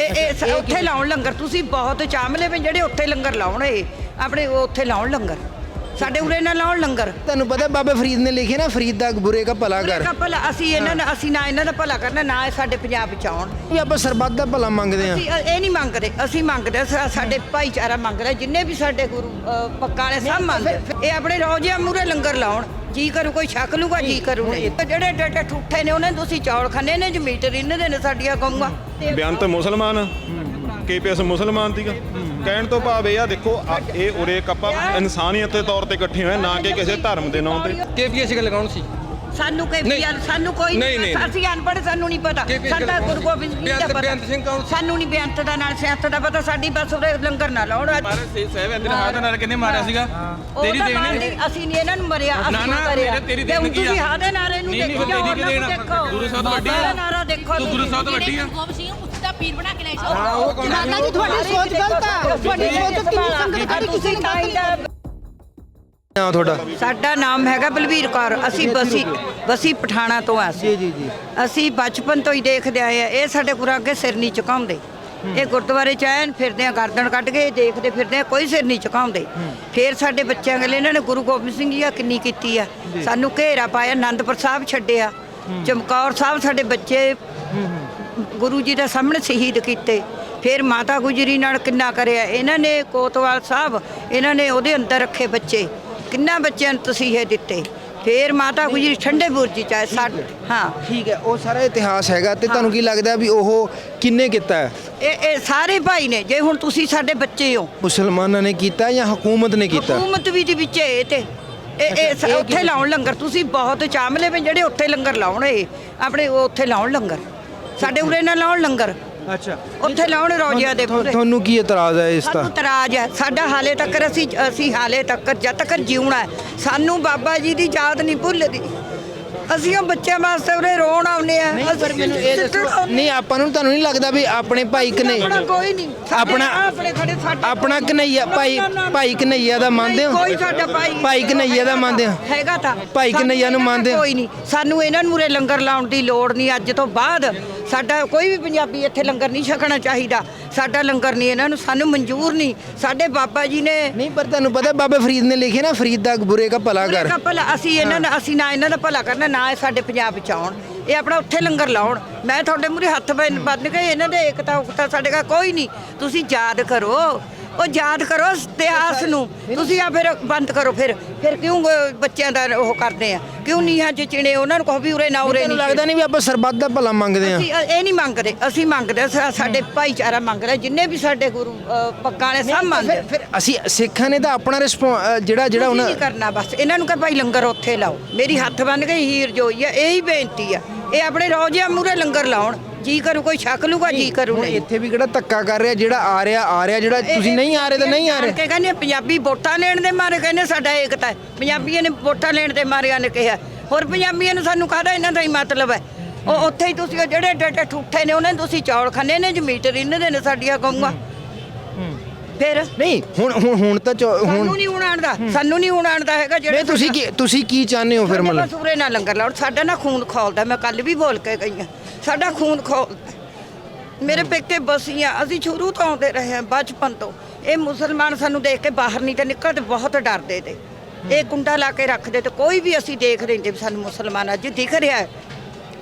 ਇਹ ਇਹ ਸ- ਉੱਥੇ ਲਾਉਣ ਲੰਗਰ ਤੁਸੀਂ ਬਹੁਤ ਚਾਮਲੇ ਵੀ ਜਿਹੜੇ ਉੱਥੇ ਲੰਗਰ ਲਾਉਣ ਇਹ ਆਪਣੇ ਉਹ ਉੱਥੇ ਲਾਉਣ ਲੰਗਰ। ਸਾਡੇ ਉਰੇ ਨਾ ਲਾਉਣ ਲੰਗਰ। ਤੁਹਾਨੂੰ ਪਤਾ ਬਾਬਾ ਫਰੀਦ ਨੇ ਲਿਖਿਆ ਨਾ ਫਰੀਦ ਦਾ ਬੁਰੇ ਦਾ ਭਲਾ ਕਰ। ਭਲਾ ਅਸੀਂ ਇਹਨਾਂ ਦਾ ਅਸੀਂ ਨਾ ਇਹਨਾਂ ਦਾ ਭਲਾ ਕਰਨਾ ਨਾ ਇਹ ਸਾਡੇ ਪੰਜਾਬ ਵਿੱਚ ਆਉਣ। ਵੀ ਆਪਾਂ ਸਰਬੱਤ ਦਾ ਭਲਾ ਮੰਗਦੇ ਆ ਅਸੀਂ ਅ- ਇਹ ਨਹੀਂ ਮੰਗਦੇ ਅਸੀਂ ਮੰਗਦੇ ਸਾ- ਸਾਡੇ ਭਾਈਚਾਰਾ ਮੰਗਦਾ ਜਿੰਨੇ ਵੀ ਸਾਡੇ ਗੁਰੂ ਅ, ਪੱਕਾ ਵਾਲੇ ਸਭ ਮੰਗਦੇ। ਇਹ ਆਪਣੇ ਰੋਜ਼ਿਆਂ ਮੂਰੇ ਲੰਗਰ ਲਾਉਣ। ਜੀ ਕਰੂ ਕੋਈ ਛਕ ਲੂਗਾ ਜੀ ਕਰੂ ਨਹੀਂ ਜਿਹੜੇ ਡੇਟੇ ਠੁੱਠੇ ਨੇ ਉਹਨਾਂ ਨੂੰ ਤੁਸੀਂ ਚੌਲ ਖਾਣੇ ਨੇ ਜਮੀਟਰ ਇਹਨਾਂ ਦੇ ਨੇ ਸਾਡੀਆਂ ਗਊਆਂ। ਬੇਅੰਤ ਮੁਸਲਮਾਨ ਕੇਪੀਐਸ ਮੁਸਲਮਾਨ ਸੀਗਾ ਕਹਿਣ ਤੋਂ ਭਾਵ ਇਹ ਆ ਦੇਖੋ ਆ- ਇਹ ਉਰੇ ਇੱਕ ਆਪਾਂ ਇਨਸਾਨੀਅਤ ਦੇ ਤੌਰ ਤੇ ਇਕੱਠੇ ਹੋਏ ਨਾ ਕਿ ਕਿਸੇ ਧਰਮ ਦੇ ਨਾਂ ਤੇ। ਕੇਪੀਐਸ ਗੱਲ ਕੌਣ ਸੀ? ਸਾਨੂੰ ਕੋਈ ਨਹੀਂ। ਬਿਆਨ ਸਾਨੂੰ ਕੋਈ ਨਹੀਂ, ਨਹੀਂ, ਨਹੀਂ। ਅਸੀਂ ਅਨਪੜ੍ਹ ਸਾਨੂੰ ਨਹੀਂ ਪਤਾ। ਕਿ- ਕਿ- ਸਾਡਾ ਗੁਰੂ ਗੋਬਿੰਦ ਸਿੰਘ ਜੀ ਦਾ ਬੇਅੰਤ- ਪਤਾ। ਬੇਅੰਤ ਸਿੰਘ ਕੌਣ? ਸਾਨੂੰ ਨਹੀਂ ਬੇਅੰਤ ਦਾ ਨਾਲ ਸਿਆਸਤ ਦਾ ਪਤਾ ਸਾਡੀ ਬਸ ਉਹਦੇ ਲੰਗਰ ਨਾ ਲਾਉਣ ਅੱਜ। ਸਾਹਿਬ ਇੰਦਰ ਹਾਦ ਨਾਲ ਕਿੰਨੇ ਮਾਰਿਆ ਸੀਗਾ? ਤੇਰੀ ਦੇਣ ਨਹੀਂ, ਅਸੀਂ ਨਹੀਂ ਇਹਨਾਂ ਨੂੰ ਮਰਿਆ ਅਸੀਂ ਨਾ, ਨਾ, ਮਰਿਆ। ਮੇਰੇ ਤੇਰੀ ਤੇ ਹੁਣ ਦੇਣ ਕੀ ਆ? ਤੁਸੀਂ ਹਾਦੇ ਨਾਰੇ ਨੂੰ ਨਹੀਂ, ਨਹੀਂ, ਦੇਖੋ ਨੂੰ ਗੁਰੂ ਸਾਹਿਬ ਵੱਡੀ ਆ। ਬਾਬਾ ਦਾ ਨਾਰਾ ਦੇਖੋ ਤੂੰ ਗੁਰੂ ਸਾਹਿਬ ਤੋਂ ਵੱਡੀ ਆ? ਗੋਬਿੰਦ ਸਿੰਘ ਉਸ ਦਾ ਪੀਰ ਬਣਾ ਕੇ ਲੈ ਮਾਤਾ ਜੀ ਤੁਹਾਡੀ ਸੋਚ ਗਲਤ ਆ। ਤੁਹਾਡੀ ਸੋਚ ਕਿੰਨੀ ਸੰਗਤ ਖੜੀ ਕਿਸੇ ਨੂੰ ਗਲਤ ਨਾ ਤੁਹਾਡਾ? ਸਾਡਾ ਨਾਮ ਹੈਗਾ ਬਲਵੀਰ ਕੌਰ। ਅਸੀਂ ਬਸੀ ਬਸੀ ਪਠਾਣਾ ਤੋਂ ਆ ਜੀ ਜੀ ਜੀ। ਅਸੀਂ ਬਚਪਨ ਤੋਂ ਹੀ ਦੇਖਦੇ ਆਏ ਆ। ਇਹ ਸਾਡੇ ਗੁਰੂ ਅੱਗੇ ਸਿਰ ਨਹੀਂ ਝੁਕਾਉਂਦੇ। ਇਹ ਗੁਰਦੁਆਰੇ ਚ ਆਏ ਫਿਰਦੇ ਆ ਗਰਦਨ ਕੱਢ ਕੇ ਦੇਖਦੇ ਫਿਰਦੇ ਆ ਕੋਈ ਸਿਰ ਨਹੀਂ ਝੁਕਾਉਂਦੇ। ਫਿਰ ਸਾਡੇ ਬੱਚਿਆਂ ਗਲੇ ਇਹਨਾਂ ਨੇ ਗੁਰੂ ਗੋਬਿੰਦ ਸਿੰਘ ਜੀ ਆ ਕਿੰਨੀ ਕੀਤੀ ਆ। ਸਾਨੂੰ ਘੇਰਾ ਪਾਇਆ ਆਨੰਦਪੁਰ ਸਾਹਿਬ ਛੱਡਿਆ। ਚਮਕੌਰ ਸਾਹਿਬ ਸਾਡੇ ਬੱਚੇ ਗੁਰੂ ਜੀ ਦੇ ਸਾਹਮਣੇ ਸ਼ਹੀਦ ਕੀਤੇ। ਫਿਰ ਮਾਤਾ ਗੁਜਰੀ ਨਾਲ ਕਿੰਨਾ ਕਰਿਆ। ਇਹਨਾਂ ਨੇ ਕੋਤਵਾਲ ਸਾਹਿਬ ਇਹਨਾਂ ਨੇ ਉਹਦੇ ਅੰਦਰ ਰੱਖੇ ਬੱਚੇ। ਕਿੰਨਾ ਬੱਚਿਆਂ ਨੂੰ ਤਸੀਹੇ ਦਿੱਤੇ? ਫਿਰ ਮਾਤਾ ਗੁਜਰੀ ਠੰਡੇ ਬੁਰਜ ਚ ਆਏ ਹਾਂ ਠੀਕ ਹੈ ਉਹ ਸਾਰਾ ਇਤਿਹਾਸ ਹੈਗਾ ਤੇ ਤੁਹਾਨੂੰ ਕੀ ਲੱਗਦਾ ਵੀ ਉਹ ਕਿੰਨੇ ਕੀਤਾ ਹੈ? ਇਹ ਇਹ ਸਾਰੇ ਭਾਈ ਨੇ ਜੇ ਹੁਣ ਤੁਸੀਂ ਸਾਡੇ ਬੱਚੇ ਹੋ। ਮੁਸਲਮਾਨਾਂ ਨੇ ਕੀਤਾ ਜਾਂ ਹਕੂਮਤ ਨੇ ਕੀਤਾ? ਹਕੂਮਤ ਵੀ ਦੇ ਵਿੱਚ ਇਹ ਤੇ। ਇਹ ਇਹ ਉੱਥੇ ਲਾਉਣ ਲੰਗਰ ਤੁਸੀਂ ਬਹੁਤ ਚਾਮਲੇ ਵੀ ਜਿਹੜੇ ਉੱਥੇ ਲੰਗਰ ਲਾਉਣ ਇਹ ਆਪਣੇ ਉੱਥੇ ਲਾਉਣ ਲੰਗਰ। ਸਾਡੇ ਉਰੇ ਨਾ ਲਾਉਣ ਲੰਗਰ। ਅੱਛਾ। ਉੱਥੇ ਲਾਉਣ ਰੋਜਿਆਂ ਦੇ। ਤੁਹਾਨੂੰ ਕੀ ਇਤਰਾਜ਼ ਹੈ ਇਸ ਦਾ? ਸਾਨੂੰ ਤਰਾਜ ਹੈ। ਸਾਡਾ ਹਾਲੇ ਤੱਕ ਅਸੀਂ ਅਸੀਂ ਹਾਲੇ ਤੱਕ ਜਦ ਤੱਕ ਜਿਉਣਾ ਹੈ। ਸਾਨੂੰ ਬਾਬਾ ਜੀ ਦੀ ਯਾਦ ਨਹੀਂ ਭੁੱਲਦੀ। ਅਸੀਂ ਉਹ ਬੱਚਿਆਂ ਵਾਸਤੇ ਉਰੇ ਰੋਣ ਆਉਨੇ ਆ। ਪਰ ਮੈਨੂੰ ਇਹ ਦੱਸੋ। ਨਹੀਂ ਆਪਾਂ ਨੂੰ ਤੁਹਾਨੂੰ ਨਹੀਂ ਲੱਗਦਾ ਵੀ ਆਪਣੇ ਭਾਈ ਕਨੇ ਆਪਣਾ ਕੋਈ ਨਹੀਂ। ਸਾਡੇ ਆਪਣਾ- ਆਪਣੇ ਖੜੇ ਸਾਡੇ ਆਪਣਾ ਕਨਈਆ ਭਾਈ ਭਾਈ ਕਨਈਆ ਦਾ ਮੰਨਦੇ ਹੋ? ਕੋਈ ਸਾਡਾ ਭਾਈ ਭਾਈ ਕਨਈਆ ਦਾ ਮੰਨਦੇ ਹੋ? ਹੈਗਾ ਤਾਂ। ਭਾਈ ਸਾਨੂੰ ਕਨ੍ਹੱਈਆ ਨੂੰ ਮੰਨਦੇ? ਕੋਈ ਨਹੀਂ। ਸਾਨੂੰ ਇਹਨਾਂ ਨੂੰ ਉਰੇ ਲੰਗਰ ਲਾਉਣ ਦੀ ਲੋੜ ਨਹੀਂ। ਅੱਜ ਤੋਂ ਬਾਅਦ ਸਾਡਾ ਕੋਈ ਵੀ ਪੰਜਾਬੀ ਇੱਥੇ ਲੰਗਰ ਨਹੀਂ ਛਕਣਾ ਚਾਹੀਦਾ। ਸਾਡਾ ਲੰਗਰ ਨਹੀਂ ਇਹਨਾਂ ਨੂੰ ਸਾਨੂੰ ਮਨਜ਼ੂਰ ਨਹੀਂ। ਸਾਡੇ ਬਾਬਾ ਜੀ ਨੇ ਨਹੀਂ ਪਰ ਤੁਹਾਨੂੰ ਪਤਾ ਬਾਬਾ ਫਰੀਦ ਨੇ ਲਿਖਿਆ ਨਾ ਫਰੀਦ ਦਾ ਬੁਰੇ ਦਾ ਭਲਾ ਕਰ ਅਸੀਂ ਇਹਨਾਂ ਦਾ ਅਸੀਂ ਨਾ ਇਹਨਾਂ ਦਾ ਭਲਾ ਕਰਨਾ ਨਾ ਇਹ ਸਾਡੇ ਪੰਜਾਬ ਵਿੱਚ ਆਉਣ, ਇਹ ਆਪਣਾ ਉੱਥੇ ਲੰਗਰ ਲਾਉਣ। ਮੈਂ ਤੁਹਾਡੇ ਮੂਹਰੇ ਹੱਥ ਬੰਨ ਬੰਨ ਕੇ ਇਹਨਾਂ ਦੇ ਏਕਤਾ ਉਕਤਾ ਸਾਡੇ ਕੋਲ ਕੋਈ ਨਹੀਂ। ਤੁਸੀਂ ਯਾਦ ਕਰੋ ਉਹ ਯਾਦ ਕਰੋ ਇਤਿਹਾਸ ਨੂੰ। ਤੁਸੀਂ ਆ ਫਿਰ ਬੰਦ ਕਰੋ ਫਿਰ। ਫਿਰ ਕਿਉਂ ਅਹ, ਬੱਚਿਆਂ ਦਾ ਉਹ ਕਰਦੇ ਆ? ਕਿਉਂ ਨੀਹਾਂ ਚ ਚਿਣੇ ਉਹਨਾਂ ਨੂੰ ਕਹੋ ਵੀ ਉਰੇ ਨਾ ਉਰੇ ਤੁਹਾਨੂੰ ਨਹੀਂ ਲੱਗਦਾ ਨਹੀਂ ਵੀ ਆਪਾਂ ਸਰਬੱਤ ਦਾ ਭਲਾ ਮੰਗਦੇ ਆ। ਅਸੀਂ ਅ- ਇਹ ਨਹੀਂ ਮੰਗਦੇ। ਅਸੀਂ ਮੰਗਦੇ ਸਾ- ਸਾਡੇ ਭਾਈਚਾਰਾ ਮੰਗਦਾ ਜਿੰਨੇ ਵੀ ਸਾਡੇ ਗੁਰੂ ਅ, ਪੱਗਾਂ ਵਾਲੇ ਸਭ ਮੰਗਦੇ। ਫਿਰ ਅਸੀਂ ਸਿੱਖਾਂ ਨੇ ਤਾਂ ਆਪਣਾ ਰਿਸਪੌਂ ਜਿਹੜਾ ਜਿਹੜਾ ਉਹਨਾਂ ਨਹੀਂ ਕਰਨਾ ਬਸ। ਇਹਨਾਂ ਨੂੰ ਕਹ ਭਾਈ ਲੰਗਰ ਉੱਥੇ ਲਾਓ। ਮੇਰੀ ਹੱਥ ਬੰਨ ਕੇ ਹੀਰ ਜੋਈ ਆ। ਇਹੀ ਬੇਨਤੀ ਆ। ਇਹ ਆਪਣੇ ਰੋਜ਼ਿਆਂ ਮੂਰੇ ਲੰਗਰ ਲਾਉਣ। ਜੀ ਕਰੂ ਕੋਈ ਛਕ ਲੂਗਾ ਜੀ ਕਰੂ ਹੁਣ ਨਹੀਂ। ਇੱਥੇ ਵੀ ਕਿਹੜਾ ਧੱਕਾ ਕਰ ਰਿਹਾ ਜਿਹੜਾ ਆ ਰਿਹਾ ਆ ਰਿਹਾ ਜਿਹੜਾ ਤੁਸੀਂ ਨਹੀਂ ਆ ਰਹੇ ਤਾਂ ਨਹੀਂ ਆ ਰਹੇ। ਕਿ ਕਹਿੰਦੇ ਪੰਜਾਬੀ ਵੋਟਾਂ ਲੈਣ ਦੇ ਮਾਰੇ ਕਹਿੰਦੇ ਸਾਡਾ ਏਕਤਾ ਹੈ। ਪੰਜਾਬੀਆਂ ਨੇ ਵੋਟਾਂ ਲੈਣ ਦੇ ਮਾਰਿਆਂ ਨੇ ਕਿਹਾ। ਹੋਰ ਪੰਜਾਬੀਆਂ ਨੂੰ ਸਾਨੂੰ ਕਾਹਦਾ ਇਹਨਾਂ ਦਾ ਹੀ ਮਤਲਬ ਹੈ? ਉਹ ਉੱਥੇ ਹੀ ਤੁਸੀਂ ਉਹ ਜਿਹੜੇ ਡੇਟੇ ਠੁੱਠੇ ਨੇ ਉਹਨਾਂ ਨੂੰ ਤੁਸੀਂ ਚੌਲ ਖਾਣੇ ਨੇ ਜਮੀਟਰ ਇਹਨਾਂ ਦੇ ਨੇ ਸਾਡੀਆਂ ਗਊਆਂ। ਫਿਰ? ਨਹੀਂ ਹੁਣ ਹੁਣ ਹੁਣ ਤਾਂ ਚੋ- ਸਾਨੂੰ ਹੁਣ ਨਹੀਂ ਹੁਣ ਆਣਦਾ ਸਾਨੂੰ ਨਹੀਂ ਹੁਣ ਆਣਦਾ ਹੈਗਾ ਜਿਹੜੇ ਨਹੀਂ ਤੁਸੀਂ ਕੀ ਤੁਸੀਂ ਕੀ ਚਾਹੁੰਦੇ ਹੋ ਫਿਰ ਮਤਲਬ? ਸੂਰੇ ਨਾਲ ਲੰਗਰ ਲਾਉਣ ਸਾਡਾ ਨਾ ਖੂਨ ਖੋਲਦਾ ਮੈਂ ਕੱਲ ਵੀ ਬੋਲ ਕੇ ਗਈ ਹਾਂ। ਸਾਡਾ ਖੂਨ ਖੋਲਦਾ ਮੇਰੇ ਪੇਕੇ ਬਸੀਆਂ, ਅਸੀਂ ਸ਼ੁਰੂ ਤੋਂ ਆਉਂਦੇ ਰਹੇ ਹਾਂ ਬਚਪਨ ਤੋਂ। ਇਹ ਮੁਸਲਮਾਨ ਸਾਨੂੰ ਦੇਖ ਕੇ ਬਾਹਰ ਨਹੀਂ ਤੇ ਨਿਕਲਦੇ, ਬਹੁਤ ਡਰਦੇ ਤੇ। ਇਹ ਕੁੰਡਾ ਲਾ ਕੇ ਰੱਖਦੇ ਤੇ ਕੋਈ ਵੀ ਅਸੀਂ ਦੇਖ ਰਹੇ ਤੇ ਵੀ ਸਾਨੂੰ ਮੁਸਲਮਾਨ ਅੱਜ ਦਿਖ ਰਿਹਾ ਹੈ।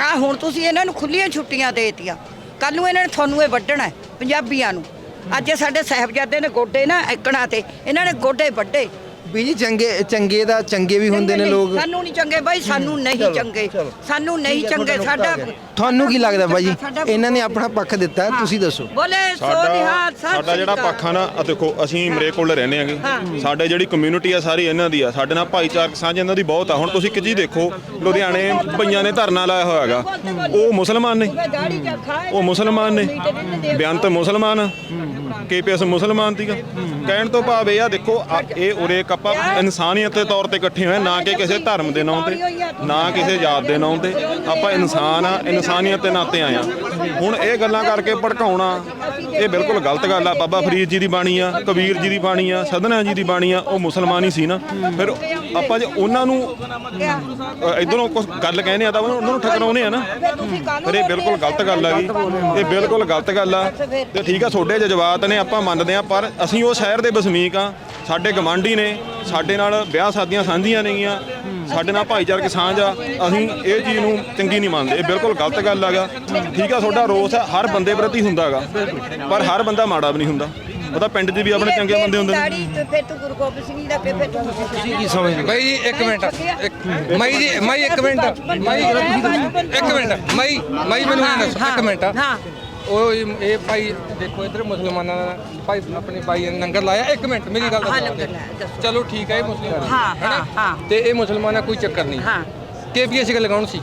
ਆ ਹੁਣ ਤੁਸੀਂ ਇਹਨਾਂ ਨੂੰ ਖੁੱਲੀਆਂ ਛੁੱਟੀਆਂ ਦੇਤੀਆਂ। ਕੱਲ ਨੂੰ ਇਹਨਾਂ ਨੇ ਤੁਹਾਨੂੰ ਇਹ ਵੱਢਣਾ ਪੰਜਾਬੀਆਂ ਨੂੰ। ਅੱਜ ਸਾਡੇ ਸਾਹਿਬਜ਼ਾਦੇ ਨੇ ਗੋਡੇ ਨਾ ਐਕਣਾ ਤੇ, ਇਹਨਾਂ ਨੇ ਗੋਡੇ ਵੱਡੇ ਵੀ ਜੀ ਚੰਗੇ ਚੰਗੇ ਦਾ ਚੰਗੇ ਵੀ ਹੁੰਦੇ ਨੇ ਨਹੀਂ, ਲੋਕ। ਸਾਨੂੰ ਨਹੀਂ ਚੰਗੇ ਬਾਈ ਸਾਨੂੰ ਨਹੀਂ ਚੰਗੇ। ਸਾਨੂੰ ਨਹੀਂ ਚੰਗੇ ਸਾਡਾ ਤੁਹਾਨੂੰ ਕੀ ਲੱਗਦਾ ਸਾਡਾ- ਇਹਨਾਂ ਨੇ ਆਪਣਾ ਪੱਖ ਦਿੱਤਾ। ਤੁਸੀਂ ਦੱਸੋ। ਬੋਲੇ ਸੋ ਸਾਡਾ ਨਿਹਾਲ ਸਤਿ ਸਾਡਾ ਜਿਹੜਾ ਅਕਾਲ। ਪੱਖ ਆ ਨਾ ਆ ਦੇਖੋ ਅਸੀਂ ਮਰੇ ਕੋਲ ਰਹਿੰਦੇ ਆਂਗੇ ਸਾਡੇ ਜਿਹੜੀ ਕਮਿਊਨਿਟੀ ਆ ਸਾਰੀ ਇਹਨਾਂ ਦੀ ਆ। ਸਾਡੇ ਨਾਲ ਭਾਈਚਾਰਕ ਸਾਂਝ ਇਹਨਾਂ ਦੀ ਬਹੁਤ ਆ। ਹੁਣ ਤੁਸੀਂ ਇੱਕ ਚੀਜ਼ ਦੇਖੋ ਲੁਧਿਆਣੇ ਭਈਆਂ ਨੇ ਧਰਨਾ ਲਾਇਆ ਹੋਇਆ ਹੈਗਾ। ਉਹ ਮੁਸਲਮਾਨ ਨੇ। ਉਹ ਮੁਸਲਮਾਨ ਨੇ। ਬੇਅੰਤ ਮੁਸਲਮਾਨ ਕੇਪੀਐਸ ਮੁਸਲਮਾਨ ਸੀਗਾ। ਕਹਿਣ ਤੋਂ ਭਾਵ ਇਹ ਆ ਦੇਖੋ ਆ- ਇਹ ਉਰੇ ਇੱਕ ਆਪਾਂ ਇਨਸਾਨੀਅਤ ਦੇ ਤੌਰ ਤੇ ਇਕੱਠੇ ਹੋਏ ਹਾਂ, ਨਾ ਕਿ ਕਿਸੇ ਧਰਮ ਦੇ ਨਾਂ ਤੇ ਨਾ ਕਿਸੇ ਜਾਤ ਦੇ ਨਾਂ ਤੇ। ਆਪਾਂ ਇਨਸਾਨ ਆ ਇਨਸਾਨੀਅਤ ਦੇ ਨਾਤੇ ਆਏ ਆ। ਹੁਣ ਇਹ ਗੱਲਾਂ ਕਰਕੇ ਭੜਕਾਉਣਾ ਇਹ ਬਿਲਕੁਲ ਗਲਤ ਗੱਲ ਆ। ਬਾਬਾ ਫਰੀਦ ਜੀ ਦੀ ਬਾਣੀ ਆ ਕਬੀਰ ਜੀ ਦੀ ਬਾਣੀ ਆ ਸਦਨਾ ਜੀ ਦੀ ਬਾਣੀ ਆ ਉਹ ਮੁਸਲਮਾਨ ਹੀ ਸੀ ਨਾ। ਫਿਰ ਆਪਾਂ ਜੇ ਉਹਨਾਂ ਨੂੰ ਅ, ਇੱਧਰੋਂ ਕੁਝ ਗੱਲ ਕਹਿੰਦੇ ਆ ਤਾਂ ਉਹਨਾਂ ਨੂੰ ਠਕਰਾਉਨੇ ਆ ਨਾ। ਫਿਰ ਇਹ ਬਿਲਕੁਲ ਗਲਤ ਗੱਲ ਆ ਜੀ। ਇਹ ਬਿਲਕੁਲ ਗਲਤ ਗੱਲ ਆ। ਤੇ ਠੀਕ ਆ ਤੁਹਾਡੇ ਜਜ਼ਬਾਤ ਨੇ ਆਪਾਂ ਮੰਨਦੇ ਆ ਪਰ ਅਸੀਂ ਉਹ ਸ਼ਹਿਰ ਦੇ ਵਸਨੀਕ ਆ ਸਾਡੇ ਗਵਾਂਢੀ ਨੇ ਸਾਡੇ ਨਾਲ ਵਿਆਹ ਸ਼ਾਦੀਆਂ ਸਾਂਝੀਆਂ ਨੇਗੀਆਂ। ਸਾਡੇ ਨਾਲ ਭਾਈਚਾਰਕ ਸਾਂਝ ਆ। ਅਸੀਂ ਇਹ ਚੀਜ਼ ਨੂੰ ਚੰਗੀ ਨਹੀਂ ਮੰਨਦੇ। ਇਹ ਬਿਲਕੁਲ ਗਲਤ ਗੱਲ ਹੈਗਾ। ਠੀਕ ਆ ਤੁਹਾਡਾ ਰੋਸ ਆ ਹਰ ਬੰਦੇ ਪ੍ਰਤੀ ਹੁੰਦਾ ਹੈਗਾ। ਪਰ ਹਰ ਬੰਦਾ ਮਾੜਾ ਵੀ ਨਹੀਂ ਹੁੰਦਾ। ਉਹਦਾ ਪਿੰਡ 'ਚ ਵੀ ਆਪਣੇ ਚੰਗੇ ਬੰਦੇ ਹੁੰਦੇ ਨੇ। ਫਿਰ ਤੂੰ ਗੁਰੂ ਗੋਬਿੰਦ ਸਿੰਘ ਜੀ ਦਾ ਫਿਰ ਤੂੰ ਤੁਸੀਂ ਕੀ ਸਮਝਦੇ ਬਾਈ ਜੀ ਇੱਕ ਮਿੰਟ। ਇੱਕ ਮਾਈ ਜੀ ਮਾਈ ਇੱਕ ਮਿੰਟ। ਮਾਈ ਇੱਕ ਮਿੰਟ। ਮਾਈ ਮਾਈ ਮੈਨੂੰ ਦੱਸੋ। ਇੱਕ ਮਿੰਟ। ਹਾਂ। ਉਹ ਇਹ ਇਹ ਭਾਈ ਦੇਖੋ ਇਧਰ ਮੁਸਲਮਾਨਾਂ ਦਾ ਭਾਈ ਆਪਣੇ ਭਾਈ ਨੇ ਲੰਗਰ ਲਾਇਆ ਇੱਕ ਮਿੰਟ ਮੇਰੀ ਗੱਲ ਹਾਂ, ਦੱਸੋ ਲੰਗਰ ਲਾਇਆ, ਦੱਸੋ। ਚਲੋ ਠੀਕ ਹੈ ਇਹ ਮੁਸਲਮਾਨ ਹਾਂ, ਹੈਨਾ? ਹਾਂ। ਤੇ ਇਹ ਮੁਸਲਮਾਨਾਂ ਕੋਈ ਚੱਕਰ ਨਹੀਂ ਹਾਂ। ਕੇਪੀਐਸ ਗੱਲ ਲਗਾਉਣ ਸੀ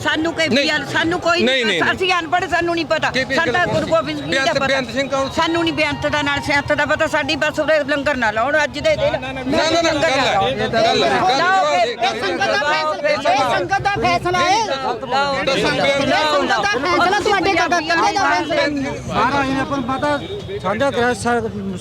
ਸਾਨੂੰ ਕੋਈ ਨਹੀਂ। ਸਾਨੂੰ ਕੋਈ ਨਹੀਂ, ਨਹੀਂ, ਨਹੀਂ। ਅਸੀਂ ਅਨਪੜ੍ਹ ਸਾਨੂੰ ਨਹੀਂ ਪਤਾ ਕੀ- ਕੀ ਸਾਡਾ ਗੁਰੂ ਗੋਬਿੰਦ ਸਿੰਘ ਜੀ ਦਾ ਬੇਅੰਤ- ਪਤਾ ਬੇਅੰਤ ਸਿੰਘ ਕੌਣ ਸੀ? ਸਾਨੂੰ ਨਹੀਂ ਬੇਅੰਤ ਦਾ ਨਾਲ ਸਿਆਸਤ ਦਾ ਪਤਾ ਸਾਡੀ ਬਸ ਉਹਦੇ ਲੰਗਰ ਨਾ ਲਾਉਣ ਅੱਜ ਦੇ ਦਿਨ ਨਾ ਨਾ ਨਾ ਗੱਲ ਹੈ ਗੱਲ ਹੈ ਗੱਲ ਲਾਓ ਹੈ ਫਿਰ, ਗੱਲ ਇਹ ਸੰਗਤ ਦਾ ਫੈਸਲਾ ਇਹ ਸੰਗਤ ਦਾ ਫੈਸਲਾ ਹੈ ਦੱਸੋ ਬੇਅੰਤ ਇਹ ਸੰਗਤ ਦਾ ਫੈਸਲਾ ਤੁਹਾਡੇ ਕੋਲ ਕੱਲੇ ਦਾ ਫੈਸਲਾ ਮਹਾਰਾਜ ਨੇ ਆਪਾਂ ਨੂੰ ਪਤਾ ਸਾਂਝਾ ਕਰਿਆ ਸਾ-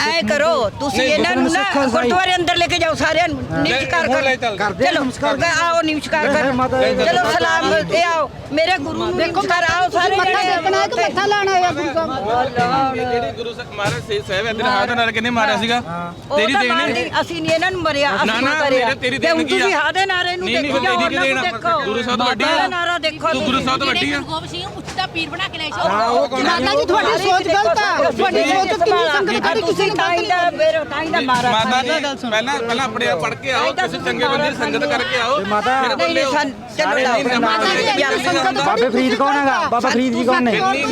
ਐ ਕਰੋ ਤੁਸੀਂ ਨਹੀਂ, ਇਹਨਾਂ ਨੂੰ ਨਾ ਸਿੱਖਾਂ। ਗੁਰਦੁਆਰੇ ਅੰਦਰ ਲੈ ਕੇ ਜਾਓ ਸਾਰਿਆਂ ਨੂੰ ਨਿਮਸਕਾਰ ਹੁਣ ਲੈ ਕਰ ਚੱਲ। ਕਰਦੇ ਆ ਚਲੋ ਨਮਸਕਾਰ। ਆਓ ਨਿਮਸਕਾਰ ਕਰ ਮਾਤਾ ਜੀ। ਚਲੋ ਸਲਾਮ ਇਹ ਆਓ ਮੇਰੇ ਗੁਰੂ ਨੂੰ ਨਿਮਸਕਾਰ ਆਓ ਸਾਰੇ ਮੱਥਾ ਜਣੇ ਟੇਕਣਾ ਹੈ ਕਿ ਮੱਥਾ ਲਾਣਾ ਹੈ ਗੁਰੂ ਸਾਹਿਬ? ਜਿਹੜੀ ਗੁਰੂ ਸਾਹਿਬ ਮਹਾਰਾਜ ਸੇ ਸਾਹਿਬ ਇੱਧਰ ਹੱਥ ਨਾਲ ਕਿੰਨੇ ਮਾਰਿਆ ਸੀਗਾ? ਤੇਰੀ ਦੇਣ ਅਸੀਂ ਨਹੀਂ ਇਹਨਾਂ ਨੂੰ ਮਰਿਆ ਅਸੀਂ ਨਾ, ਕਰਿਆ ਮੇਰੇ- ਤੇਰੀ ਤੇ ਹੁਣ ਦੇਣ ਕੀ ਤੁਸੀਂ ਆ? ਹਾਦੇ ਨਾਰੇ ਨੂੰ ਦੇਖੋ ਆ? ਦੇਖੋ। ਗੁਰੂ ਸਾਹਿਬ ਵੱਡੀ ਆ। ਦੇਖੋ ਗੁਰੂ ਸਾਹਿਬ ਵੱਡੀ ਆ। ਨੂੰ ਪੀਰ ਬਣਾ ਕੇ ਲੈ ਉਹ ਕੌਣ ਹੈ? ਮਾਤਾ ਜੀ ਤੁਹਾਡੀ ਸੋਚ ਗਲਤ ਆ। ਤੁਹਾਡੀ ਸੋਚ ਕਿੰਨੀ ਸੰਗਤ ਖੜੀ ਕਿਸੇ ਤੁਸੀਂ ਨੂੰ ਤਾਂ ਹੀ ਦਾ ਮੇਰੇ ਤਾਂ ਹੀ ਦਾ ਮਾਰਾ ਮਾਤਾ ਜੀ ਪਹਿਲਾਂ ਪਹਿਲਾਂ ਆਪਣੇ ਪੜ ਕੇ ਆਓ ਕਿਸੇ ਚੰਗੇ ਬੰਦੇ ਦੀ ਸੰਗਤ ਕਰਕੇ ਆਓ। ਮਾਤਾ ਨਹੀਂ ਬੰਦੇ ਨਹੀਂ ਸਨ ਚਲੋ ਲਾਓ ਮਾਤਾ ਜੀ ਸੰਗਤ ਬਾਬੇ ਫਰੀਦ ਕੌਣ ਹੈਗਾ? ਬਾਬਾ ਫਰੀਦ ਜੀ ਕੌਣ ਨੇ?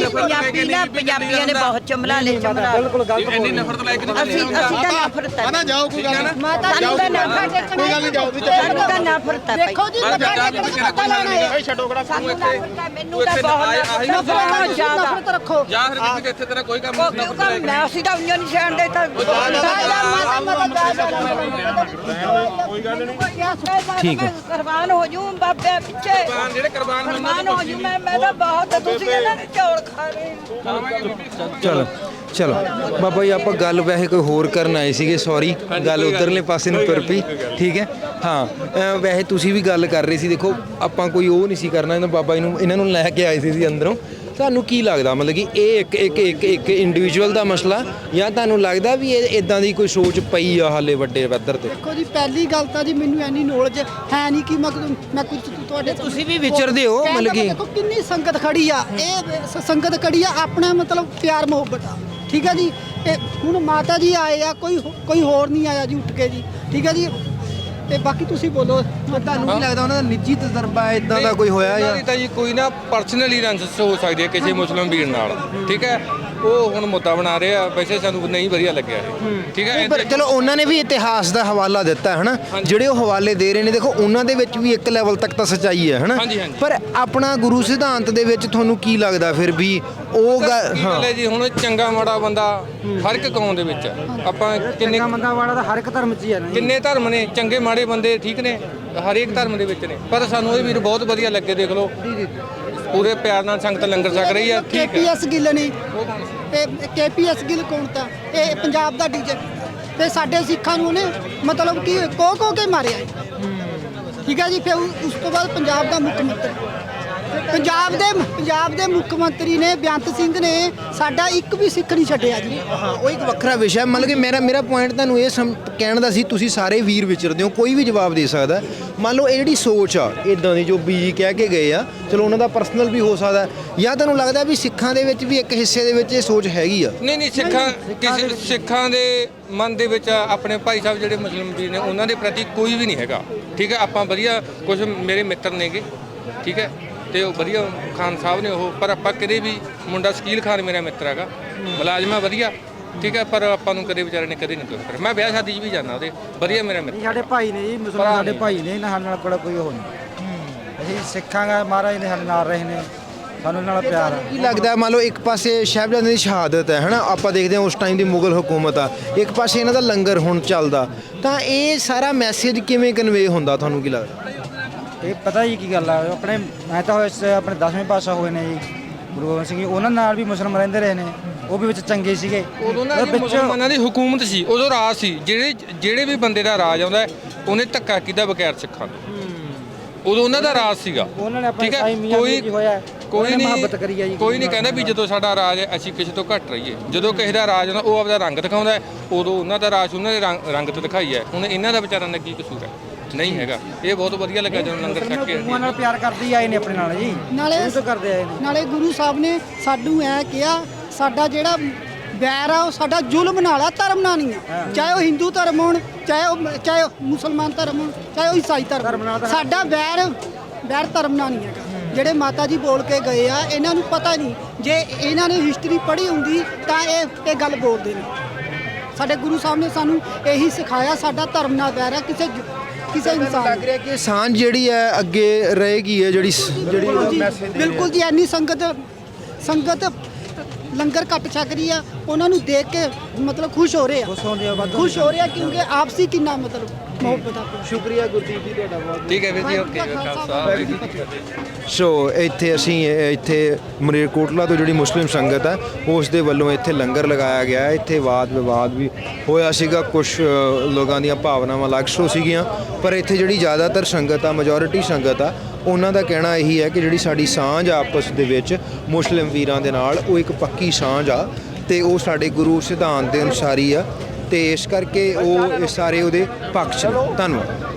ਪੰਜਾਬੀ ਨਾ ਪੰਜਾਬੀਆਂ ਨੇ ਬਹੁਤ ਚਮਲਾ ਲੈ ਚਮਲਾ ਬਿਲਕੁਲ ਗਲਤ ਇੰਨੀ ਨਫ਼ਰਤ ਲੈ ਕੇ ਨਹੀਂ ਅਸੀਂ ਅਸੀਂ ਤਾਂ ਨਫ਼ਰਤ ਹੈ ਜਾਓ ਕੋਈ ਗੱਲ ਨਹੀਂ। ਮਾਤਾ ਜੀ ਮੱਥਾ ਨਫ਼ਰਤ ਕੋਈ ਗੱਲ ਨਹੀਂ ਜਾਓ ਤੁਸੀਂ ਸਾਨੂੰ ਤਾਂ ਨਫ਼ਰਤ ਹੈ ਦੇਖੋ ਜੀ ਕਿ ਮੱਥਾ ਲਾਣਾ ਹੈ ਛੱਡੋ ਕਿਹੜਾ ਸਾਨੂੰ ਹੈ। ਮੈਨੂੰ ਤਾਂ ਇੱਥੇ ਬਹੁਤ ਨਫ਼ਰਤ ਜ਼ਿਆਦਾ। ਨਫ਼ਰਤ ਰੱਖੋ। ਜਾਂ ਫਿਰ ਕਿਸੇ ਇੱਥੇ ਤੇਰਾ ਕੋਈ ਕੰਮ ਉਹ ਨਹੀਂ ਕਿਉਂ ਕਰ ਮੈਂ ਅਸੀਂ ਤਾਂ ਉਂਝ ਨਹੀਂ ਛੱਡ ਦੇ ਤਾਂ ਦਾ ਕੋਈ ਗੱਲ ਨਹੀਂ ਠੀਕ ਹੈ। ਕੁਰਬਾਨ ਹੋ ਜੂ ਬਾਬੇ ਪਿੱਛੇ। ਕੁਰਬਾਨ ਜਿਹੜੇ ਉਹਨਾਂ ਕੁਰਬਾਨ ਹੋ ਜੂ ਮੈਂ ਮੈਂ ਤਾਂ ਬਹੁਤ ਤੁਸੀਂ ਇਹਨਾਂ ਨੇ ਚੌਲ ਖਾ ਰਹੇ। ਚਲੋ। ਚਲੋ ਬਾਬਾ ਜੀ ਆਪਾਂ ਗੱਲ ਵੈਸੇ ਕੋਈ ਹੋਰ ਕਰਨ ਆਏ ਸੀਗੇ ਸੌਰੀ ਗੱਲ ਉਧਰਲੇ ਪਾਸੇ ਨੂੰ ਤੁਰ ਪਈ ਠੀਕ ਹੈ? ਹਾਂ ਵੈਸੇ ਤੁਸੀਂ ਵੀ ਗੱਲ ਕਰ ਰਹੇ ਸੀ ਦੇਖੋ ਆਪਾਂ ਕੋਈ ਉਹ ਨਹੀਂ ਸੀ ਕਰਨਾ ਇਹਨਾਂ ਬਾਬਾ ਜੀ ਨੂੰ ਇਹਨਾਂ ਨੂੰ ਲੈ ਕੇ ਆਏ ਸੀ ਸੀ ਅੰਦਰੋਂ। ਤੁਹਾਨੂੰ ਕੀ ਲੱਗਦਾ ਮਤਲਬ ਕਿ ਇਹ ਇੱਕ ਇੱਕ ਇੱਕ ਇੱਕ ਇੰਡੀਵਿਜੂਅਲ ਦਾ ਮਸਲਾ ਜਾਂ ਤੁਹਾਨੂੰ ਲੱਗਦਾ ਵੀ ਇਹ ਇਦਾਂ ਦੀ ਕੋਈ ਸੋਚ ਪਈ ਆ ਹਾਲੇ ਵੱਡੇ ਪੱਧਰ ਤੇ? ਦੇਖੋ ਜੀ ਪਹਿਲੀ ਗੱਲ ਤਾਂ ਜੀ ਮੈਨੂੰ ਐਨੀ ਨੌਲੇਜ ਹੈ ਨਹੀਂ ਕਿ ਮੈਂ ਮੈਂ ਕੁਝ ਤੁਹਾਡੇ ਤੁਸੀਂ ਵੀ ਵਿਚਰਦੇ ਹੋ, ਮਤਲਬ ਕਿ- ਦੇਖੋ ਕਿੰਨੀ ਸੰਗਤ ਖੜੀ ਆ ਇਹ ਸੰਗਤ ਖੜੀ ਆ ਆਪਣਾ ਮਤਲਬ ਪਿਆਰ ਮੁਹੱਬਤ ਆ। ਠੀਕ ਹੈ ਜੀ? ਇਹ ਹੁਣ ਮਾਤਾ ਜੀ ਆਏ ਆ ਕੋਈ ਕੋਈ ਹੋਰ ਨਹੀਂ ਆਇਆ ਜੀ ਉੱਠ ਕੇ ਜੀ। ਠੀਕ ਹੈ ਜੀ? ਤੇ ਬਾਕੀ ਤੁਸੀਂ ਬੋਲੋ ਤੁਹਾਨੂੰ ਕੀ ਲੱਗਦਾ ਉਹਨਾਂ ਦਾ ਨਿੱਜੀ ਤਜਰਬਾ ਇਦਾਂ ਦਾ ਕੋਈ ਹੋਇਆ ਜਾਂ? ਤਾਂ ਜੀ ਕੋਈ ਨਾ ਪਰਸਨਲੀ ਰੰਜਿਸ਼ ਹੋ ਸਕਦੀ ਹੈ ਕਿਸੇ ਮੁਸਲਮ ਵੀਰ ਨਾਲ। ਠੀਕ ਹੈ? ਉਹ ਹੁਣ ਮੁੱਦਾ ਬਣਾ ਰਹੇ ਆ ਵੈਸੇ ਸਾਨੂੰ ਨਹੀਂ ਵਧੀਆ ਲੱਗਿਆ ਇਹ। ਠੀਕ ਹੈ ਪਰ ਚਲੋ ਉਹਨਾਂ ਨੇ ਵੀ ਇਤਿਹਾਸ ਦਾ ਹਵਾਲਾ ਦਿੱਤਾ ਹੈ ਹਨਾ ਜਿਹੜੇ ਉਹ ਹਵਾਲੇ ਦੇ ਰਹੇ ਨੇ ਦੇਖੋ ਉਹਨਾਂ ਦੇ ਵਿੱਚ ਵੀ ਇੱਕ ਲੈਵਲ ਤੱਕ ਤਾਂ ਸੱਚਾਈ ਹੈ ਹਨਾ? ਹਾਂਜੀ, ਹਾਂਜੀ। ਪਰ ਆਪਣਾ ਗੁਰੂ ਸਿਧਾਂਤ ਦੇ ਵਿੱਚ ਤੁਹਾਨੂੰ ਕੀ ਲੱਗਦਾ ਫਿਰ ਵੀ ਉਹ ਗੱਲ ਹਾਂ ਹੈ। ਜੀ? ਹੁਣ ਚੰਗਾ ਮਾੜਾ ਬੰਦਾ ਹਰ ਇੱਕ ਕੌਮ ਦੇ ਵਿੱਚ ਹੈ। ਆਪਾਂ ਕਿੰਨੇ ਚੰਗਾ ਮੰਦਾ ਵਾਲਾ ਤਾਂ ਹਰ ਇੱਕ ਧਰਮ 'ਚ ਹੀ ਹੈ ਨਾ ਜੀ। ਕਿੰਨੇ ਧਰਮ ਨੇ? ਚੰਗੇ ਮਾੜੇ ਬੰਦੇ ਠੀਕ ਨੇ ਹਰੇਕ ਧਰਮ ਦੇ ਵਿੱਚ ਨੇ। ਪਰ ਸਾਨੂੰ ਇਹ ਵੀਰ ਬਹੁਤ ਵਧੀਆ ਲੱਗੇ ਦੇਖ ਲਓ। ਪੂਰੇ ਪਿਆਰ ਨਾਲ ਸੰਗਤ ਲੰਗਰ ਛਕ ਰਹੀ ਆ, ਠੀਕ ਹੈ। ਕੇਪੀਐਸ ਗਿੱਲ ਨੇ। ਤੇ ਕੇਪੀਐਸ ਗਿੱਲ ਕੌਣ ਤਾਂ? ਇਹ ਪੰਜਾਬ ਦਾ ਡੀਜੇ। ਤੇ ਸਾਡੇ ਸਿੱਖਾਂ ਨੂੰ ਉਹਨੇ ਮਤਲਬ ਕਿ ਕੋ ਕੋ ਕੇ ਮਾਰਿਆ। ਠੀਕ ਹੈ ਜੀ, ਫਿਰ ਉਸ ਤੋਂ ਬਾਅਦ ਪੰਜਾਬ ਦਾ ਮੁੱਖ ਮੰਤਰੀ। ਪੰਜਾਬ ਦੇ ਪੰਜਾਬ ਦੇ ਮੁੱਖ ਮੰਤਰੀ ਨੇ ਬੇਅੰਤ ਸਿੰਘ ਨੇ ਸਾਡਾ ਇੱਕ ਵੀ ਸਿੱਖ ਨਹੀਂ ਛੱਡਿਆ ਜੀ। ਹਾਂ ਉਹ ਇੱਕ ਵੱਖਰਾ ਵਿਸ਼ਾ ਹੈ। ਮਤਲਬ ਕਿ ਮੇਰਾ ਮੇਰਾ ਪੁਆਇੰਟ ਤੁਹਾਨੂੰ ਇਹ ਸਮ- ਕਹਿਣ ਦਾ ਸੀ ਤੁਸੀਂ ਸਾਰੇ ਵੀਰ ਵਿਚਰਦੇ ਹੋ ਕੋਈ ਵੀ ਜਵਾਬ ਦੇ ਸਕਦਾ ਮੰਨ ਲਓ ਇਹ ਜਿਹੜੀ ਸੋਚ ਆ ਇਦਾਂ ਦੀ ਜੋ ਬੀਜੀ ਕਹਿ ਕੇ ਗਏ ਆ ਚਲੋ ਉਹਨਾਂ ਦਾ ਪਰਸਨਲ ਵੀ ਹੋ ਸਕਦਾ। ਜਾਂ ਤੁਹਾਨੂੰ ਲੱਗਦਾ ਵੀ ਸਿੱਖਾਂ ਦੇ ਵਿੱਚ ਵੀ ਇੱਕ ਹਿੱਸੇ ਦੇ ਵਿੱਚ ਇਹ ਸੋਚ ਹੈਗੀ ਆ? ਨਹੀਂ ਨਹੀਂ ਸਿੱਖਾਂ ਕਿਸੇ ਸਿੱਖਾਂ ਦੇ ਮਨ ਦੇ ਵਿੱਚ ਆਪਣੇ ਭਾਈ ਸਾਹਿਬ ਜਿਹੜੇ ਮੁਸਲਿਮ ਵੀਰ ਨੇ ਉਹਨਾਂ ਦੇ ਪ੍ਰਤੀ ਕੋਈ ਵੀ ਨਹੀਂ ਹੈਗਾ। ਠੀਕ ਹੈ ਆਪਾਂ ਵਧੀਆ ਕੁਝ ਮੇਰੇ ਮਿੱਤਰ ਨੇਗੇ। ਠੀਕ ਹੈ ਤੇ ਉਹ ਵਧੀਆ ਖਾਨ ਸਾਹਿਬ ਨੇ ਉਹ ਪਰ ਆਪਾਂ ਕਦੇ ਵੀ ਮੁੰਡਾ ਸ਼ਕੀਲ ਖਾਨ ਮੇਰਾ ਮਿੱਤਰ ਹੈਗਾ। ਮੁਲਾਜ਼ਮਾ ਵਧੀਆ। ਠੀਕ ਹੈ ਪਰ ਆਪਾਂ ਨੂੰ ਕਦੇ ਵਿਚਾਰੇ ਨੇ ਕਦੇ ਨਹੀਂ ਕਰਿਆ ਮੈਂ ਵਿਆਹ ਸ਼ਾਦੀ 'ਚ ਵੀ ਜਾਂਦਾ ਉਹਦੇ। ਵਧੀਆ ਮੇਰਾ ਮਿੱਤਰ। ਸਾਡੇ ਭਾਈ ਨੇ ਜੀ ਮੁਸਲਮਾਨ ਸਾਡੇ ਭਾਈ ਨੇ ਨਾਲ ਬੜਾ ਕੋਈ ਉਹ ਨਹੀਂ। ਅਸੀਂ ਸਿੱਖਾਂ ਦਾ ਮਹਾਰਾਜ ਨੇ ਸਾਡੇ ਨਾਲ ਰਹੇ ਨੇ। ਸਾਨੂੰ ਨਾਲ ਪਿਆਰ ਆ। ਕੀ ਲੱਗਦਾ ਮੰਨ ਲਓ ਇੱਕ ਪਾਸੇ ਸਾਹਿਬਜ਼ਾਦਿਆਂ ਦੀ ਸ਼ਹਾਦਤ ਹੈ ਹਨਾ? ਆਪਾਂ ਦੇਖਦੇ ਹਾਂ ਉਸ ਟਾਈਮ ਦੀ ਮੁਗਲ ਹਕੂਮਤ ਆ। ਇੱਕ ਪਾਸੇ ਇਹਨਾਂ ਦਾ ਲੰਗਰ ਹੁਣ ਚੱਲਦਾ। ਤਾਂ ਇਹ ਸਾਰਾ ਮੈਸੇਜ ਕਿਵੇਂ ਕਨਵੇ ਹੁੰਦਾ ਤੁਹਾਨੂੰ ਕੀ ਲੱਗਦਾ? ਇਹ ਪਤਾ ਹੀ ਕੀ ਗੱਲ ਆ ਆਪਣੇ ਮੈਂ ਤਾਂ ਹੋਏ ਸ- ਆਪਣੇ 10ਵੇਂ ਪਾਸਾ ਹੋਏ ਨੇ ਜੀ ਗੁਰੂ ਗੋਬਿੰਦ ਸਿੰਘ ਜੀ ਉਹਨਾਂ ਨਾਲ ਵੀ ਮੁਸਲਮਾਨ ਰਹਿੰਦੇ ਰਹੇ ਨੇ ਉਹ ਵੀ ਵਿੱਚ ਚੰਗੇ ਸੀਗੇ। ਉਦੋਂ ਨਾ ਜੀ ਮੁਸਲਮਾਨਾਂ ਦੀ ਹਕੂਮਤ ਸੀ ਉਦੋਂ ਰਾਜ ਸੀ ਜਿਹੜੇ ਜਿਹੜੇ ਵੀ ਬੰਦੇ ਦਾ ਰਾਜ ਆਉਂਦਾ ਹੈ, ਉਹਨੇ ਧੱਕਾ ਕੀਤਾ ਬਗੈਰ ਸਿੱਖਾਂ ਤੋਂ। ਉਦੋਂ ਉਹਨਾਂ ਦਾ ਰਾਜ ਸੀਗਾ। ਉਹਨਾਂ ਨੇ ਆਪਣੇ ਠੀਕ ਹੈ ਸਾਈਂ ਮੀਆਂ ਕੋਈ ਜੀ ਹੋਇਆ? ਕੋਈ ਨੇ ਨਹੀਂ ਮੁਹੱਬਤ ਕਰੀ ਆ ਜੀ ਕੋਈ ਨਹੀਂ ਕਹਿੰਦਾ ਵੀ ਜਦੋਂ ਸਾਡਾ ਰਾਜ ਹੈ ਅਸੀਂ ਕਿਸੇ ਤੋਂ ਘੱਟ ਰਹੀਏ। ਜਦੋਂ ਕਿਸੇ ਦਾ ਰਾਜ ਹੁੰਦਾ ਉਹ ਆਪਦਾ ਰੰਗ ਦਿਖਾਉਂਦਾ ਹੈ, ਉਦੋਂ ਉਹਨਾਂ ਦਾ ਰਾਜ ਉਹਨਾਂ ਦੇ ਰੰਗ ਦਿਖਾਈ ਹੈ। ਹੁਣ ਇਹਨਾਂ ਦਾ ਵਿਚਾਰਾਂ ਦਾ ਕੀ ਕਸੂਰ ਹੈ? ਨਹੀਂ ਹੈਗਾ। ਇਹ ਬਹੁਤ ਵਧੀਆ ਲੱਗਾ ਜਦੋਂ ਲੰਗਰ ਛਕ ਕੇ ਗੁਰੂਆਂ ਨਾਲ ਪਿਆਰ ਕਰਦੇ ਹੀ ਆਏ ਨੇ ਆਪਣੇ ਨਾਲ ਜੀ। ਨਾਲੇ ਤੋਂ ਕਰਦੇ ਆਏ ਨੇ। ਨਾਲੇ ਗੁਰੂ ਸਾਹਿਬ ਨੇ ਸਾਨੂੰ ਐ ਕਿਹਾ ਸਾਡਾ ਜਿਹੜਾ ਵੈਰ ਆ ਉਹ ਸਾਡਾ ਜ਼ੁਲਮ ਨਾਲ ਆ ਧਰਮ ਨਾਲ ਨਹੀਂ ਆ। ਚਾਹੇ ਉਹ ਹਿੰਦੂ ਧਰਮ ਹੋਣ ਚਾਹੇ ਉਹ ਚਾਹੇ ਉਹ ਮੁਸਲਮਾਨ ਧਰਮ ਹੋਣ ਚਾਹੇ ਉਹ ਈਸਾਈ ਧਰਮ ਹੋਣ। ਸਾਡਾ ਵੈਰ ਵੈਰ ਧਰਮ ਨਾਲ ਨਹੀਂ ਹੈਗਾ। ਜਿਹੜੇ ਮਾਤਾ ਜੀ ਬੋਲ ਕੇ ਗਏ ਆ ਇਹਨਾਂ ਨੂੰ ਪਤਾ ਨਹੀਂ। ਜੇ ਇਹਨਾਂ ਨੇ ਹਿਸਟਰੀ ਪੜ੍ਹੀ ਹੁੰਦੀ ਤਾਂ ਇਹ ਇਹ ਗੱਲ ਬੋਲਦੇ ਨੇ। ਸਾਡੇ ਗੁਰੂ ਸਾਹਿਬ ਨੇ ਸਾਨੂੰ ਇਹੀ ਸਿਖਾਇਆ ਸਾਡਾ ਧਰਮ ਨਾਲ ਵੈਰ ਹੈ ਕਿਸੇ ਕਿਸੇ ਇਨਸਾਨ ਲੱਗ ਰਿਹਾ ਕਿ ਸਾਂਝ ਜਿਹੜੀ ਹੈ ਅੱਗੇ ਰਹੇਗੀ ਹੈ ਜਿਹੜੀ ਜਿਹੜੀ ਬਿਲਕੁਲ ਜੀ, ਮੈਸੇਜ ਬਿਲਕੁਲ ਜੀ ਐਨੀ ਸੰਗਤ ਸੰਗਤ ਲੰਗਰ ਕੱਟ ਛਕ ਰਹੀ ਆ ਉਹਨਾਂ ਨੂੰ ਦੇਖ ਕੇ ਮਤਲਬ ਖੁਸ਼ ਹੋ ਰਹੇ ਆ। ਖੁਸ਼ ਹੁੰਦੇ ਆ ਵੱਧ ਖੁਸ਼ ਹੋ ਰਹੇ ਆ ਕਿਉਂਕਿ ਆਪਸੀ ਕਿੰਨਾ ਮਤਲਬ ਮੁਹੱਬਤ ਆ। ਸ਼ੁਕਰੀਆ ਗੁਰਦੀਪ ਜੀ ਤੁਹਾਡਾ ਬਹੁਤ ਠੀਕ ਹੈ ਵੀਰ ਜੀ ਓਕੇ ਖਾਲਸਾ ਸੋ ਇੱਥੇ ਅਸੀਂ ਇਹ- ਇੱਥੇ ਮਰੇਰਕੋਟਲਾ ਤੋਂ ਜਿਹੜੀ ਮੁਸਲਿਮ ਸੰਗਤ ਹੈ ਉਸ ਦੇ ਵੱਲੋਂ ਇੱਥੇ ਲੰਗਰ ਲਗਾਇਆ ਗਿਆ ਹੈ। ਇੱਥੇ ਵਾਦ ਵਿਵਾਦ ਵੀ ਹੋਇਆ ਸੀਗਾ ਕੁਝ ਲੋਕਾਂ ਦੀਆਂ ਭਾਵਨਾਵਾਂ ਅਲੱਗ ਸੋ ਸੀਗੀਆਂ। ਪਰ ਇੱਥੇ ਜਿਹੜੀ ਜ਼ਿਆਦਾਤਰ ਸੰਗਤ ਆ ਮੈਜੋਰਿਟੀ ਸੰਗਤ ਆ ਉਹਨਾਂ ਦਾ ਕਹਿਣਾ ਇਹੀ ਹੈ ਕਿ ਜਿਹੜੀ ਸਾਡੀ ਸਾਂਝ ਆ ਆਪਸ ਦੇ ਵਿੱਚ ਮੁਸਲਿਮ ਵੀਰਾਂ ਦੇ ਨਾਲ, ਉਹ ਇੱਕ ਪੱਕੀ ਸਾਂਝ ਆ ਤੇ ਉਹ ਸਾਡੇ ਗੁਰੂ ਸਿਧਾਂਤ ਦੇ ਅਨੁਸਾਰੀ ਆ ਤੇ ਇਸ ਕਰਕੇ ਉਹ ਇਹ ਸਾਰੇ ਉਹਦੇ ਪੱਖ 'ਚ ਨੇ। ਧੰਨਵਾਦ